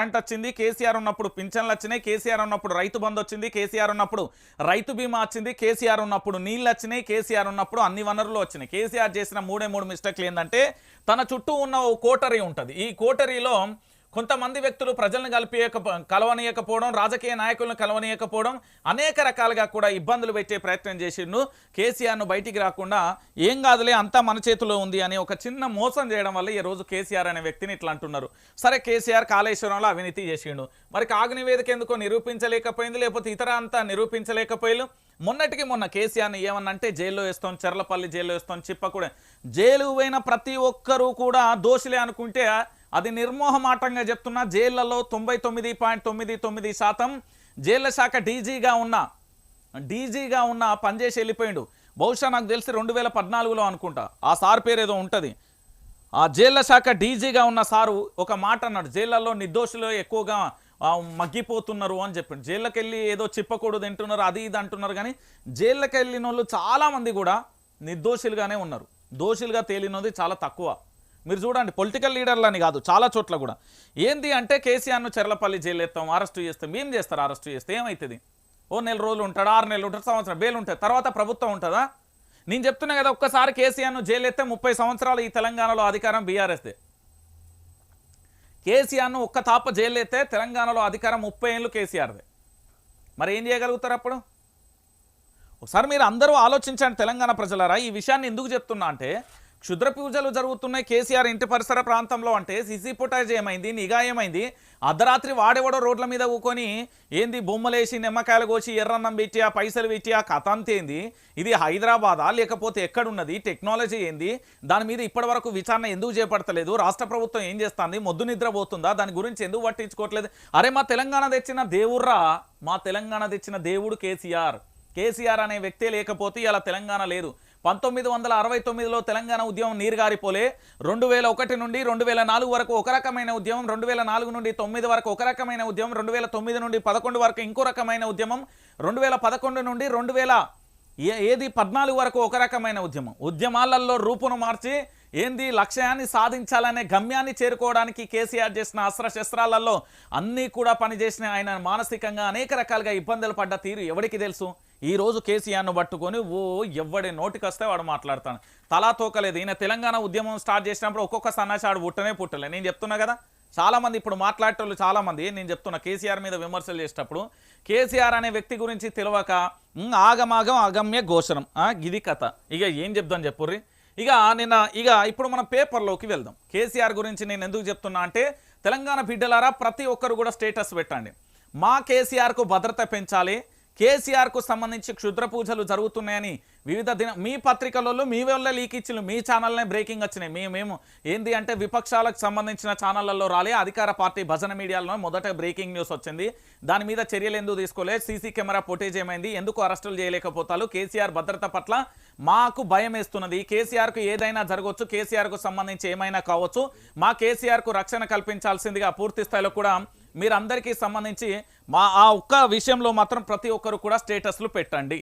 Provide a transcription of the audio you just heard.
Grant వచ్చింది కేసీఆర్ ఉన్నప్పుడు పింఛన్లు వచ్చినాయి కేసీఆర్ ఉన్నప్పుడు రైతు బంధు వచ్చింది కేసీఆర్ ఉన్నప్పుడు రైతు బీమా వచ్చింది కేసీఆర్ ఉన్నప్పుడు నీళ్ళు వచ్చినాయి కేసీఆర్ ఉన్నప్పుడు అన్ని వనరులు వచ్చినాయి. కేసీఆర్ చేసిన మూడే మూడు మిస్టేక్లు ఏంటంటే తన చుట్టూ ఉన్న ఓ కోటరీ ఉంటుంది. ఈ కోటరీలో కొంతమంది వ్యక్తులు ప్రజలను కలిపియక కలవనీయకపోవడం రాజకీయ నాయకులను కలవనీయకపోవడం అనేక రకాలుగా కూడా ఇబ్బందులు పెట్టే ప్రయత్నం చేసిండు. కేసీఆర్ను బయటికి రాకుండా ఏం కాదులే అంతా మన చేతిలో ఉంది అని ఒక చిన్న మోసం చేయడం వల్ల ఈ రోజు కేసీఆర్ అనే వ్యక్తిని ఇట్లా అంటున్నారు. సరే కేసీఆర్ కాళేశ్వరంలో అవినీతి చేసిండు. మరి కాగు నివేదిక ఎందుకో నిరూపించలేకపోయింది లేకపోతే ఇతర అంతా నిరూపించలేకపోయారు మొన్నటికి మొన్న కేసీఆర్ని ఏమన్నంటే జైల్లో వేస్తాం చెర్లపల్లి జైల్లో వేస్తాం చిప్పకూడ. జైలు పోయిన ప్రతి ఒక్కరూ కూడా దోషులే అనుకుంటే అది నిర్మోహమాటంగా చెప్తున్నా జైళ్ళలో తొంభై తొమ్మిది పాయింట్ తొమ్మిది తొమ్మిది శాతం జైళ్ళ శాఖ డీజీగా ఉన్న డీజీగా ఉన్న పనిచేసి వెళ్ళిపోయిండు. బహుశా నాకు తెలిసి రెండు వేల పద్నాలుగులో అనుకుంటా. ఆ సార్ పేరు ఏదో ఉంటుంది. ఆ జైళ్ళ శాఖ డీజీగా ఉన్న సారు ఒక మాట అన్నాడు జైళ్ళలో నిర్దోషులు ఎక్కువగా మగ్గిపోతున్నారు అని చెప్పిండు. జైళ్ళకి వెళ్ళి ఏదో చిప్పకూడదు తింటున్నారు అది ఇది అంటున్నారు కానీ జైళ్ళకి వెళ్ళిన వాళ్ళు చాలామంది కూడా నిర్దోషులుగానే ఉన్నారు. దోషులుగా తేలినది చాలా తక్కువ. మీరు చూడండి పొలిటికల్ లీడర్లని కాదు చాలా చోట్ల కూడా. ఏంది అంటే కేసీఆర్ను చెర్లపల్లి జైలు ఎత్తాం అరెస్టు చేస్తాం ఏం చేస్తారు అరెస్టు చేస్తే ఏమవుతుంది ఓ నెల రోజులు ఉంటాడు ఆరు నెలలు ఉంటాడు సంవత్సరం బెయిల్ ఉంటుంది తర్వాత ప్రభుత్వం ఉంటుందా? నేను చెప్తున్నా కదా ఒక్కసారి కేసీఆర్ను జైలు ఎత్తే ముప్పై సంవత్సరాలు ఈ తెలంగాణలో అధికారం బీఆర్ఎస్దే. కేసీఆర్ను ఒక్క తాప జైలు ఎత్తే తెలంగాణలో అధికారం ముప్పై ఏళ్ళు కేసీఆర్దే. మరి ఏం చేయగలుగుతారు అప్పుడు? ఒకసారి మీరు అందరూ ఆలోచించండి తెలంగాణ ప్రజలారా ఈ విషయాన్ని ఎందుకు చెప్తున్నా అంటే క్షుద్ర పూజలు జరుగుతున్నాయి కేసీఆర్ ఇంటి పరిసర ప్రాంతంలో అంటే సిసి ఫుటేజ్ ఏమైంది నిఘా ఏమైంది? అర్ధరాత్రి వాడేవాడో రోడ్ల మీద ఊకొని ఏంది బొమ్మలేసి నిమ్మకాయలు కోసి ఎర్రన్నం పెట్టి ఆ పైసలు పెట్టి ఆ కథ అంతేంది ఇది హైదరాబాదా? లేకపోతే ఎక్కడున్నది? టెక్నాలజీ ఏంది? దాని మీద ఇప్పటివరకు విచారణ ఎందుకు చేపడతలేదు? రాష్ట్ర ప్రభుత్వం ఏం చేస్తుంది? మొద్దు నిద్రపోతుందా దాని గురించి ఎందుకు పట్టించుకోవట్లేదు? అరే మా తెలంగాణ తెచ్చిన దేవుర్రా మా తెలంగాణ తెచ్చిన దేవుడు కేసీఆర్. కేసీఆర్ అనే వ్యక్తే లేకపోతే ఇలా తెలంగాణ లేదు. పంతొమ్మిది వందల అరవై తొమ్మిదిలో తెలంగాణ ఉద్యమం నీరుగారిపోలే. రెండు వేల ఒకటి నుండి రెండు వేల నాలుగు వరకు ఒక రకమైన ఉద్యమం రెండు వేల నాలుగు నుండి తొమ్మిది వరకు ఒక రకమైన ఉద్యమం రెండు వేల తొమ్మిది నుండి పదకొండు వరకు ఇంకో రకమైన ఉద్యమం రెండు వేల పదకొండు నుండి రెండు వేల ఏ- ఏది పద్నాలుగు వరకు ఒక రకమైన ఉద్యమం. ఉద్యమాలలో రూపును మార్చి ఏంది లక్ష్యాన్ని సాధించాలనే గమ్యాన్ని చేరుకోవడానికి కేసీఆర్ చేసిన అస్త్ర శస్త్రాలలో అన్నీ కూడా పనిచేసిన ఆయన మానసికంగా అనేక రకాలుగా ఇబ్బందులు పడ్డ తీరు ఎవరికి తెలుసు? ఈ రోజు కేసీఆర్ను పట్టుకొని ఓ ఎవడి నోటికి వస్తే వాడు మాట్లాడతాను తలా తోకలేదు. ఈయన తెలంగాణ ఉద్యమం స్టార్ట్ చేసినప్పుడు ఒక్కొక్క సన్నాసాడు పుట్టనే పుట్టలే. నేను చెప్తున్నా కదా? చాలామంది ఇప్పుడు మాట్లాడేటోళ్ళు చాలామంది. నేను చెప్తున్నా కేసీఆర్ మీద విమర్శలు చేసేటప్పుడు కేసీఆర్ అనే వ్యక్తి గురించి తెలియక ఆగమాగం అగమ్య ఘోషణం. ఆ, గిది కథ. ఇక ఏం చెప్దాం చెప్పుర్రి ఇక నిన్న ఇక ఇప్పుడు మనం పేపర్లోకి వెళ్దాం. కేసీఆర్ గురించి నేను ఎందుకు చెప్తున్నా అంటే తెలంగాణ బిడ్డలారా ప్రతి ఒక్కరు కూడా స్టేటస్ పెట్టండి. మా కేసీఆర్కు భద్రత పెంచాలి కేసీఆర్కు సంబంధించి క్షుద్ర పూజలు జరుగుతున్నాయని వివిధ దిన మీ పత్రికలలో మీ వల్ల లీక్ ఇచ్చిన మీ ఛానల్నే బ్రేకింగ్ వచ్చినాయి. మేము మేము ఏంది అంటే విపక్షాలకు సంబంధించిన ఛానళ్ళలో రాలే అధికార పార్టీ భజన మీడియాలో మొదట బ్రేకింగ్ న్యూస్ వచ్చింది. దాని మీద చర్యలు ఎందుకు తీసుకోలేదు సీసీ కెమెరా ఫుటేజ్ ఏమైంది? ఎందుకు అరెస్టులు చేయలేకపోతారు? కేసీఆర్ భద్రత పట్ల మాకు భయం వేస్తున్నది. కేసీఆర్కు ఏదైనా జరగవచ్చు కేసీఆర్కు సంబంధించి ఏమైనా కావచ్చు మా కేసీఆర్కు రక్షణ కల్పించాల్సిందిగా పూర్తి స్థాయిలో కూడా మీరందరికీ సంబంధించి మా ఆ ఒక్క విషయంలో మాత్రం ప్రతి ఒక్కరు కూడా స్టేటస్లు పెట్టండి.